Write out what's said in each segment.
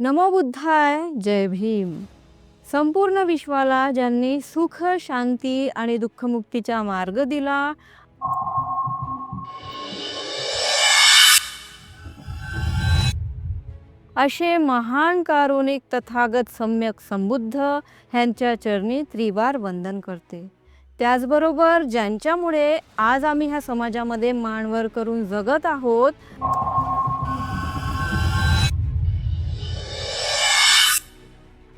नमो बुद्धाय जय भीम. संपूर्ण विश्वाला ज्यांनी सुख शांती आणि दुःखमुक्तीचा मार्ग दिला. असे महान कारुणिक तथागत सम्यक संबुद्ध ह्यांच्या चरणी त्रिवार वंदन करते. त्याचबरोबर ज्यांच्यामुळे आज आम्ही ह्या समाजामध्ये मानवर करून जगत आहोत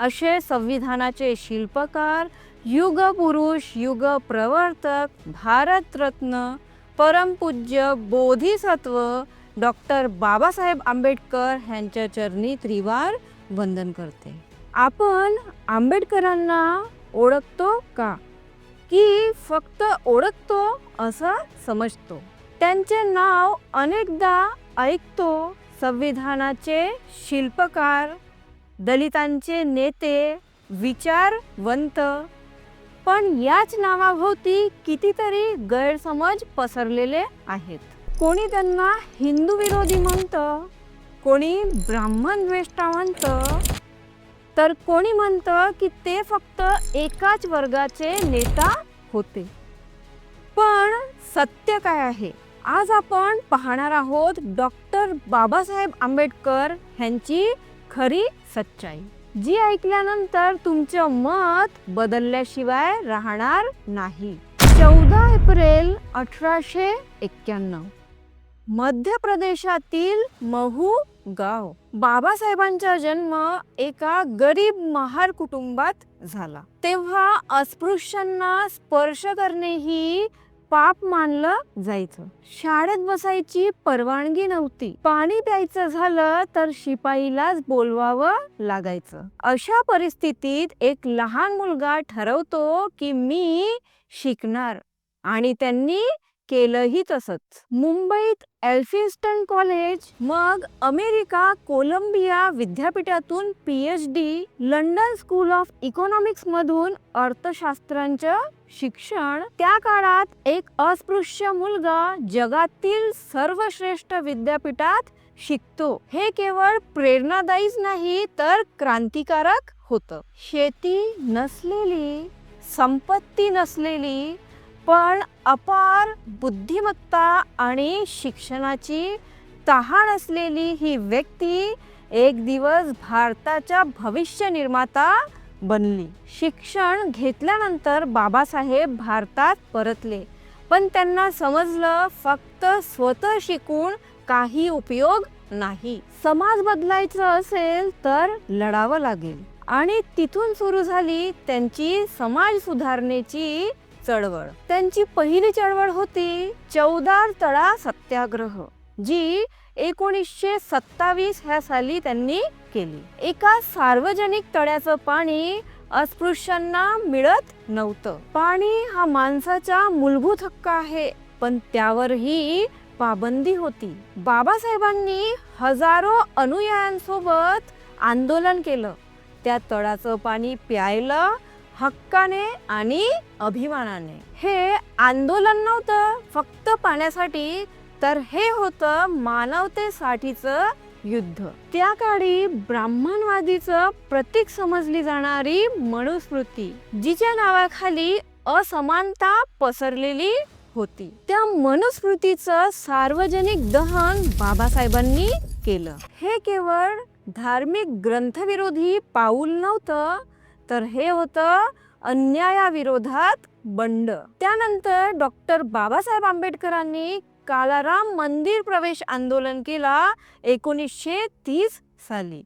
असे संविधानाचे शिल्पकार युगपुरुष युग प्रवर्तक भारतरत्न परमपूज्य बोधिसत्व डॉक्टर बाबासाहेब आंबेडकर यांच्या चरणी त्रिवार वंदन करते. आपण आंबेडकरांना ओळखतो का? की फक्त ओळखतो असं समजतो? त्यांचे नाव अनेकदा ऐकतो संविधानाचे शिल्पकार दलितांचे नेते विचारवंत. पण याच नावाभोवती कितीतरी गैरसमज पसरलेले आहेत. कोणी त्यांना हिंदू विरोधी म्हणतं कोणी ब्राह्मण द्वेष्टा म्हणतं तर कोणी म्हणतं की ते फक्त एकाच वर्गाचे नेता होते. पण सत्य काय आहे? आज आपण पाहणार आहोत डॉक्टर बाबासाहेब आंबेडकर यांची खरी सच्चाई. जी ऐकल्यानंतर तुमचं मत बदलल्याशिवाय राहणार नाही. चौदा एप्रिल अठराशे एक्क्याण्णव मध्य प्रदेशातील महू गाव. बाबासाहेबांचा जन्म एका गरीब महार कुटुंबात झाला. तेव्हा अस्पृश्यांना स्पर्श करणे ही पाप मानलं जायचं. शाळेत बसायची परवानगी नव्हती. पाणी प्यायचं झालं तर शिपाईलाच बोलवावं लागायचं. अशा परिस्थितीत एक लहान मुलगा ठरवतो की मी शिकणार. आणि त्यांनी केलंही तसंच. मुंबईत एल्फिन्स्टन कॉलेज मग अमेरिका कोलंबिया विद्यापीठातून P H D London School of Economics मधून अर्थशास्त्रांचं शिक्षण. त्या काळात एक अस्पृश्य मुलगा जगातील सर्वश्रेष्ठ विद्यापीठात शिकतो. हे केवळ प्रेरणादायीच नाही तर क्रांतिकारक होतं. शेती नसलेली संपत्ती नसलेली पण अपार बुद्धिमत्ता आणि शिक्षणाची तहान असलेली ही व्यक्ती एक दिवस भारताच्या भविष्य निर्माता बनली. शिक्षण घेतल्यानंतर बाबासाहेब भारतात परतले. पण त्यांना समजलं फक्त स्वतः शिकून काही उपयोग नाही. समाज बदलायचं असेल तर लढावं लागेल. आणि तिथून सुरू झाली त्यांची समाज सुधारणेची चळवळ. त्यांची पहिली चळवळ होती चौदार तळा सत्याग्रह जी एकोणीसशे सत्तावीस ह्या साली त्यांनी केली. एका सार्वजनिक तळ्याचं पाणी अस्पृश्यांना मिळत नव्हतं. पाणी हा माणसाचा मूलभूत हक्क आहे पण त्यावरही पाबंदी होती. बाबासाहेबांनी हजारो अनुयायांसोबत आंदोलन केलं. त्या तळाचं पाणी प्यायला हक्काने आणि अभिमानाने. हे आंदोलन नव्हतं फक्त पाण्यासाठी तर हे होतं मानवतेसाठीचं युद्ध. त्या काळी ब्राह्मणवादीचं प्रतीक समजली जाणारी मनुस्मृती जिच्या नावाखाली असमानता पसरलेली होती. त्या मनुस्मृतीचं सार्वजनिक दहन बाबासाहेबांनी केलं. हे केवळ धार्मिक ग्रंथविरोधी पाऊल नव्हतं तर हे होतं अन्यायाविरोधात बंड. त्यानंतर डॉक्टर बाबासाहेब आंबेडकरांनी कालाराम मंदिर प्रवेश आंदोलन केला एकोणीसशे तीस साली.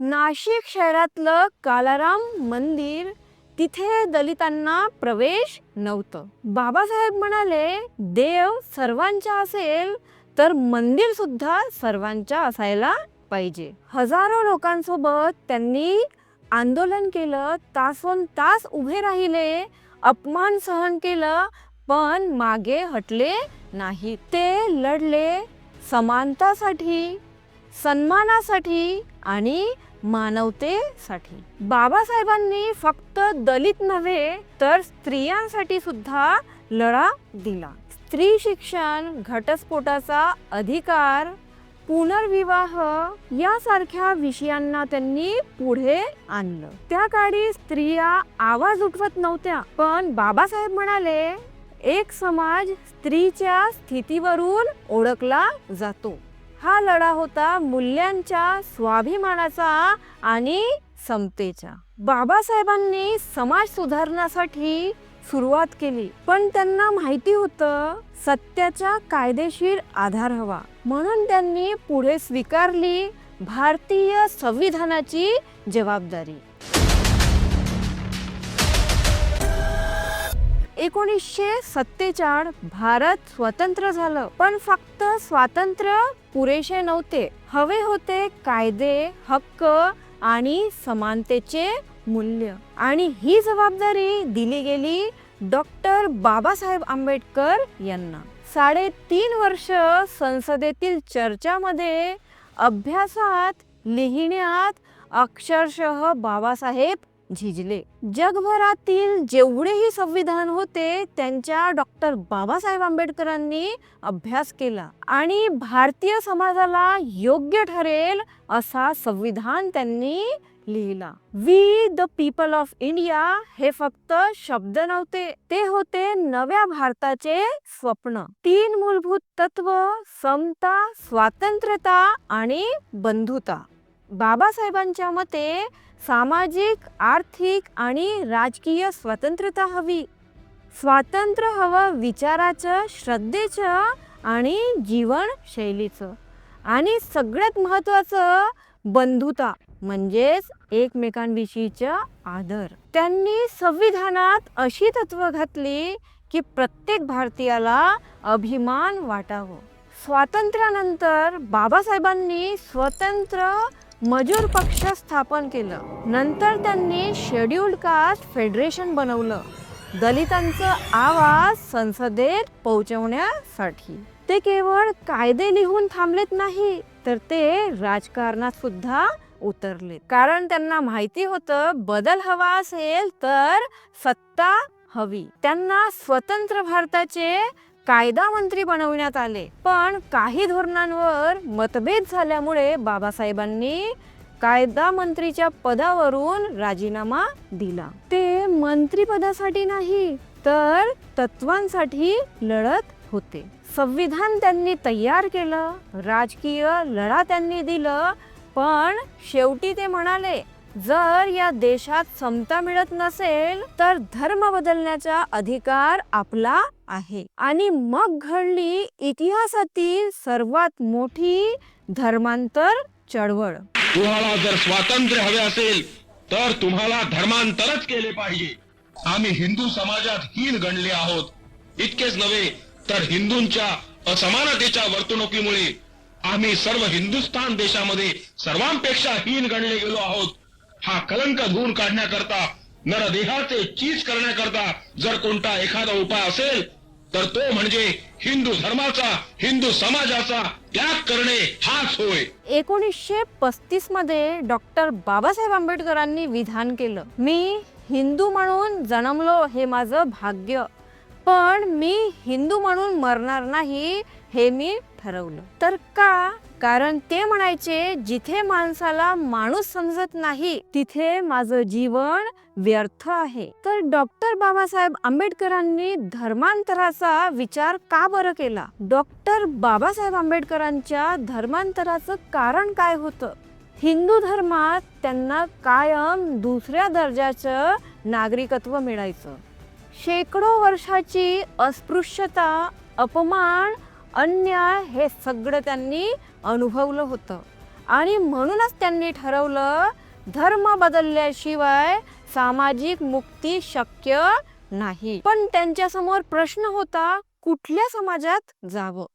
नाशिक शहरातलं कालाराम मंदिर तिथे दलितांना प्रवेश नव्हतं. बाबासाहेब म्हणाले देव सर्वांचा असेल तर मंदिर सुद्धा सर्वांच्या असायला पाहिजे. हजारो लोकांसोबत त्यांनी आंदोलन केलं तासोन तास उभे राहिले अपमान सहन केलं पण मागे हटले नाही ते लढले समानतासाठी सन्मानासाठी आणि मानवतेसाठी. बाबासाहेबांनी फक्त दलित नव्हे तर स्त्रियांसाठी सुद्धा लढा दिला. स्त्री शिक्षण घटस्फोटाचा अधिकार पुनर्विवाह यासारख्या विषयांना त्यांनी पुढे आणलं. त्या काळी स्त्रिया आवाज उठवत नव्हत्या पण बाबासाहेब म्हणाले एक समाज स्त्रीच्या स्थितीवरून ओळखला जातो. हा लढा होता मूल्यांच्या स्वाभिमानाचा आणि समतेचा. बाबासाहेबांनी समाज सुधारण्यासाठी सुरुवात केली पण त्यांना माहिती होतं सत्याचा कायदेशीर आधार हवा. म्हणून त्यांनी पुढे स्वीकारली भारतीय संविधानाची जबाबदारी. एकोणीसशे सत्तेचाळ भारत स्वतंत्र झालं. पण फक्त स्वातंत्र्य पुरेसे नव्हते. हवे होते कायदे हक्क आणि समानतेचे मूल्य. आणि ही जबाबदारी दिली गेली डॉक्टर बाबासाहेब आंबेडकर यांना. साडेतीन वर्ष संसदेतील चर्चामध्ये अभ्यासात लिहिण्यात अक्षरशः बाबासाहेब झिजले. जगभरातील जेवढेही संविधान होते त्यांच्या डॉक्टर बाबासाहेब आंबेडकरांनी अभ्यास केला आणि भारतीय समाजाला योग्य ठरेल असा संविधान त्यांनी लिहिला we the people of India हे फक्त शब्द नव्हते. ते होते नव्या भारताचे स्वप्न. तीन मूलभूत तत्व समता स्वातंत्र्यता आणि बंधुता. बाबासाहेबांच्या मते सामाजिक आर्थिक आणि राजकीय स्वतंत्रता हवी. स्वातंत्र्य हवं विचाराचं श्रद्धेचं आणि जीवनशैलीचं. आणि सगळ्यात महत्वाचं बंधुता म्हणजेच एकमेकांविषयीचा आदर. त्यांनी संविधानात अशी तत्व घातली की प्रत्येक भारतीयाला अभिमान वाटावं. स्वातंत्र्यानंतर बाबासाहेबांनी स्वतंत्र मजूर पक्ष स्थापन केलं. नंतर त्यांनी शेड्युल्ड कास्ट फेडरेशन बनवलं. दलितांचा आवाज संसदेत पोहोचवण्यासाठी. ते केवळ कायदे लिहून थांबलेत नाही तर ते राजकारणात सुद्धा उतरले कारण त्यांना माहिती होतं बदल हवा असेल तर सत्ता हवी. त्यांना स्वतंत्र भारताचे कायदा मंत्री बनवण्यात आले. पण काही धोरणांवर मतभेद झाल्यामुळे बाबासाहेबांनी कायदा मंत्रीच्या पदावरून राजीनामा दिला. ते मंत्रीपदासाठी नाही तर तत्वांसाठी लढत होते. संविधान त्यांनी तयार केलं राजकीय लढा त्यांनी दिलं पण शेवटी ते म्हणाले जर या देशात समता मिळत नसेल तर धर्म बदलण्याचा अधिकार आपला आहे. आणि मग घडली इतिहासातील सर्वात मोठी धर्मांतर चळवळ. तुम्हाला जर स्वातंत्र्य हवे असेल तर तुम्हाला धर्मांतरच केले पाहिजे. आम्ही हिंदू समाजात हीन गणले आहोत. इतकेच नव्हे तर हिंदूंच्या असमानतेच्या वर्तणुकीमुळे आम्ही सर्व हिंदुस्थान देशामध्ये सर्वांपेक्षा हीन गणले गेलो आहोत. हा कलंक धुवून काढण्याकरता नरदेहाचे चीज करण्याकरता जर कोणता एखादा उपाय असेल तर तो म्हणजे हिंदू धर्माचा हिंदू समाजाचा त्याग करणे हाच होय. एकोणीसशे पस्तीसमध्ये डॉक्टर बाबासाहेब आंबेडकरांनी विधान केलं. मी हिंदू म्हणून जन्मलो हे माझं भाग्य. पण मी हिंदू म्हणून मरणार नाही हे मी ठरवलं. तर का? कारण ते म्हणायचे जिथे माणसाला माणूस समजत नाही तिथे माझं जीवन व्यर्थ आहे. तर डॉक्टर बाबासाहेब आंबेडकरांनी धर्मांतराचा विचार का बरं केला? डॉक्टर बाबासाहेब आंबेडकरांच्या धर्मांतराचं कारण काय होतं? हिंदू धर्मात त्यांना कायम दुसऱ्या दर्जाचं नागरिकत्व मिळायचं. शेकडो वर्षाची अस्पृश्यता अपमान अन्याय हे सगळं त्यांनी अनुभवलं होतं. आणि म्हणूनच त्यांनी ठरवलं धर्म बदलल्याशिवाय सामाजिक मुक्ती शक्य नाही. पण त्यांच्यासमोर प्रश्न होता कुठल्या समाजात जावं?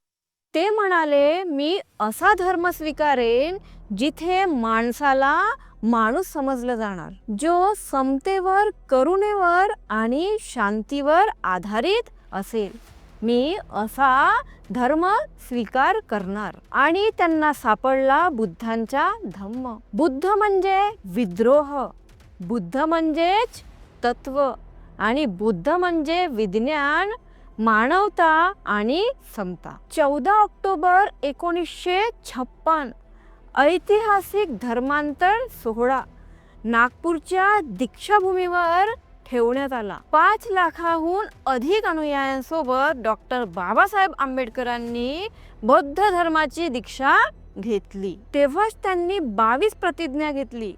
ते म्हणाले मी असा धर्म स्वीकारेन जिथे माणसाला माणूस समजलं जाणार. जो समतेवर करुणेवर आणि शांतीवर आधारित असेल. मी असा धर्म स्वीकार करणार. आणि त्यांना सापडला बुद्धांचा धम्म. बुद्ध म्हणजे विद्रोह. बुद्ध म्हणजेच तत्व. आणि बुद्ध म्हणजे विज्ञान मानवता आणि समता. चौदा ऑक्टोबर एकोणीसशे छप्पन ऐतिहासिक धर्मांतर सोहळा नागपूरच्या दीक्षाभूमीवर ठेवण्यात आला. पाच लाखाहून अधिक अनुयायांसोबत डॉक्टर बाबासाहेब आंबेडकरांनी बौद्ध धर्माची दीक्षा घेतली. तेव्हाच त्यांनी बावीस प्रतिज्ञा घेतली.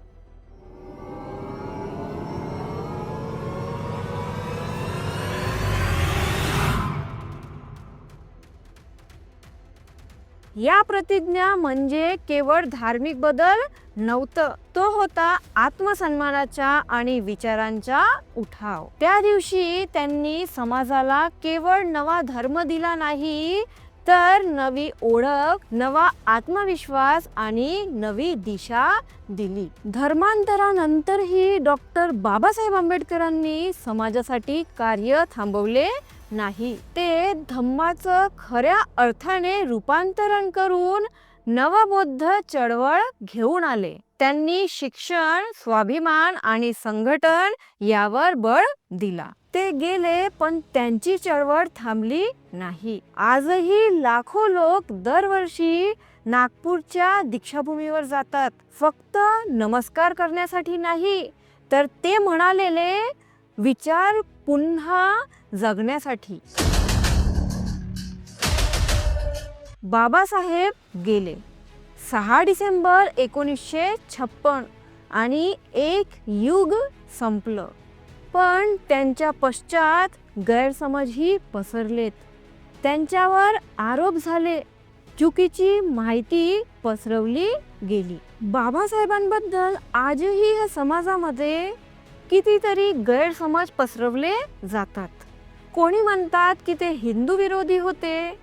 या प्रतिज्ञा म्हणजे केवळ धार्मिक बदल नव्हतं. तो होता आत्मसन्मानाच्या आणि विचारांचा उठाव. त्या दिवशी त्यांनी समाजाला केवळ नवा धर्म दिला नाही तर नवी ओळख नवा आत्मविश्वास आणि नवी दिशा दिली. धर्मांतरानंतरही डॉक्टर बाबासाहेब आंबेडकरांनी समाजासाठी कार्य थांबवले नाही. ते धम्माचं खऱ्या अर्थाने रूपांतरण करून नवबौद्ध चळवळ घेऊन आले. त्यांनी शिक्षण स्वाभिमान आणि संघटन यावर बळ दिला. ते गेले पण त्यांची चळवळ थांबली नाही. आजही लाखो लोक दरवर्षी नागपूरच्या दीक्षाभूमीवर जातात. फक्त नमस्कार करण्यासाठी नाही तर ते म्हणालेले विचार पुन्हा जगण्यासाठी. बाबासाहेब गेले. सहा डिसेंबर एकोणीसशे छप्पन आणि एक युग संपलं. पण त्यांच्या पश्चात गैरसमजही पसरलेत. त्यांच्यावर आरोप झाले. चुकीची माहिती पसरवली गेली. बाबासाहेबांबद्दल आजही या समाजामध्ये कितीतरी गैरसमज पसरवले जातात. कोणी म्हणतात की ते हिंदू विरोधी होते?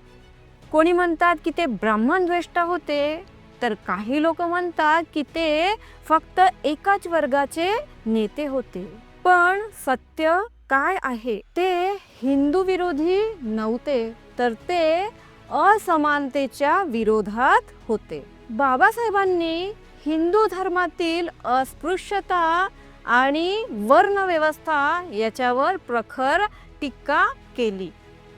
कोणी म्हणतात की ते ब्राह्मणद्वेष्टा होते? तर काही लोक म्हणतात की ते फक्त एकाच वर्गाचे नेते होते. पण सत्य काय आहे? ते हिंदू विरोधी नव्हते तर ते असमानतेच्या विरोधात होते. बाबासाहेबांनी हिंदू धर्मातील अस्पृश्यता आणि वर्णव्यवस्था याच्यावर प्रखर टीका केली.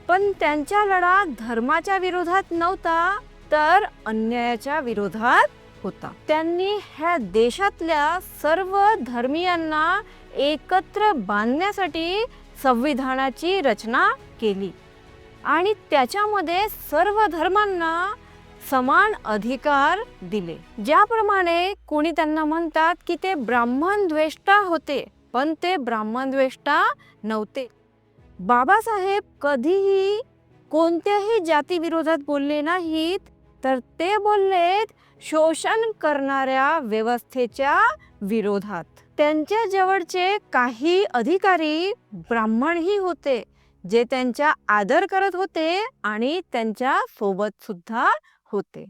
पण त्यांचा लढा धर्माच्या विरोधात नव्हता तर अन्यायाच्या विरोधात होता. त्यांनी ह्या देशातल्या सर्व धर्मियांना एकत्र बांधण्यासाठी संविधानाची रचना केली. आणि त्याच्यामध्ये सर्व धर्मांना समान अधिकार दिले. ज्याप्रमाणे कोणी त्यांना म्हणतात की ते ब्राह्मण द्वेष्टा होते पण ते ब्राह्मण द्वेष्टा नव्हते. बाबासाहेब कधीही कोणत्याही जातीविरोधात बोलले नाहीत तर ते बोललेत शोषण करणाऱ्या व्यवस्थेच्या विरोधात. त्यांच्या जवळचे काही अधिकारी ब्राह्मणही होते जे त्यांचा आदर करत होते आणि त्यांच्यासोबत सुद्धा होते.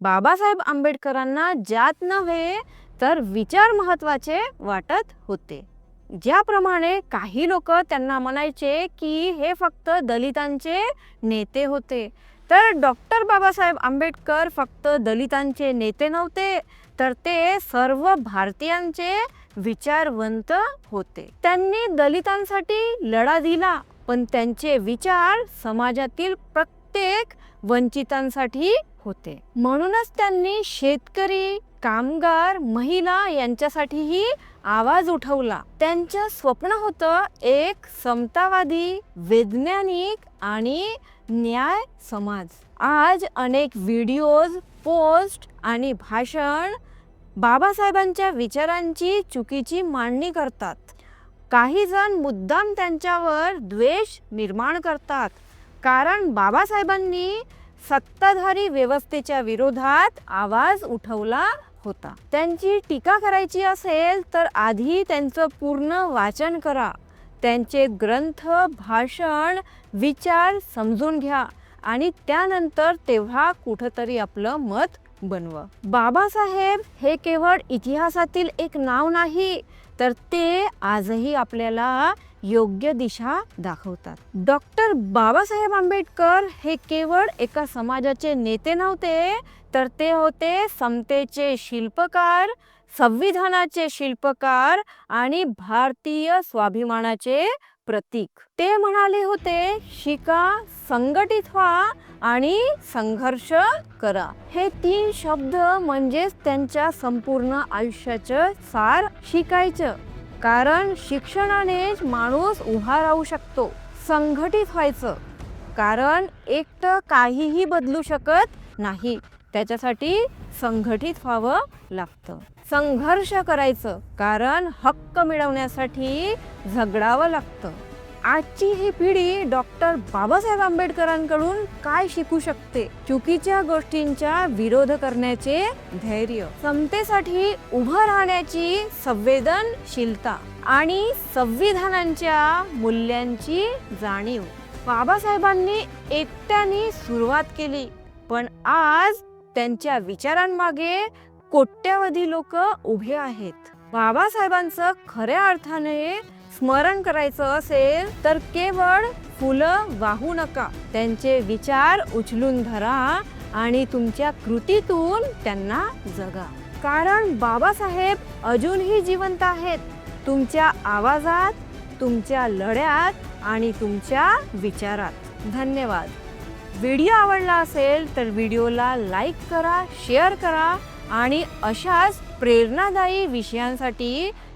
बाबासाहेब आंबेडकरांना जात नव्हे तर विचार महत्त्वाचे वाटत होते. ज्याप्रमाणे काही लोक त्यांना म्हणायचे की हे फक्त दलितांचे नेते होते. तर डॉक्टर बाबासाहेब आंबेडकर फक्त दलितांचे नेते नव्हते तर ते सर्व भारतीयांचे विचारवंत होते. त्यांनी दलितांसाठी लढा दिला पण त्यांचे विचार समाजातील प्रत्येक वंचितांसाठी होते. म्हणूनच त्यांनी शेतकरी कामगार महिला यांच्यासाठीही आवाज उठवला. त्यांचं स्वप्न होतं एक समतावादी वैज्ञानिक आणि न्याय समाज. आज अनेक व्हिडिओज पोस्ट आणि भाषण बाबासाहेबांच्या विचारांची चुकीची मांडणी करतात. काही जण मुद्दाम त्यांच्यावर द्वेष निर्माण करतात. कारण बाबासाहेबांनी सत्ताधारी व्यवस्थेच्या विरोधात आवाज उठवला होता. त्यांची टीका करायची असेल तर आधी त्यांचं पूर्ण वाचन करा. त्यांचे ग्रंथ भाषण विचार समजून घ्या आणि त्यानंतर तेव्हा कुठंतरी आपलं मत बनवा. बाबासाहेब हे केवळ इतिहासातील एक नाव नाही तर ते आजही आपल्याला योग्य दिशा दाखवतात. डॉक्टर बाबासाहेब आंबेडकर हे केवळ एका समाजाचे नेते नव्हते तर ते होते समतेचे शिल्पकार संविधानाचे शिल्पकार आणि भारतीय स्वाभिमानाचे प्रतीक. ते म्हणाले होते शिका संघटित व्हा आणि संघर्ष करा. हे तीन शब्द म्हणजेच त्यांच्या संपूर्ण आयुष्याचं सार शिकायचं. कारण शिक्षणानेच माणूस उभा राहू शकतो संघटित व्हायचं. कारण एकटं काहीही बदलू शकत नाही. त्याच्यासाठी संघटित व्हावं लागतं. संघर्ष करायचं कारण हक्क मिळवण्यासाठी झगडावं लागतं. आजची ही पिढी डॉक्टर बाबासाहेब आंबेडकरांकडून काय शिकू शकते? चुकीच्या गोष्टींचा विरोध करण्याचे धैर्य समतेसाठी उभं राहण्याची संवेदनशीलता आणि संविधानांच्या मूल्यांची जाणीव. बाबासाहेबांनी एकट्याने सुरुवात केली पण आज त्यांच्या विचारांमागे कोट्यावधी लोक उभे आहेत. बाबासाहेबांचं खऱ्या अर्थाने स्मरण करायचं असेल तर केवळ फुलं वाहू नका. त्यांचे विचार उचलून धरा आणि तुमच्या कृतीतून त्यांना जगा. कारण बाबासाहेब अजूनही जिवंत आहेत. तुमच्या आवाजात तुमच्या लढ्यात आणि तुमच्या विचारात. धन्यवाद. व्हिडिओ आवडला असेल तर व्हिडिओला लाईक करा शेअर करा आणि अशाच प्रेरणादायी विषयांसाठी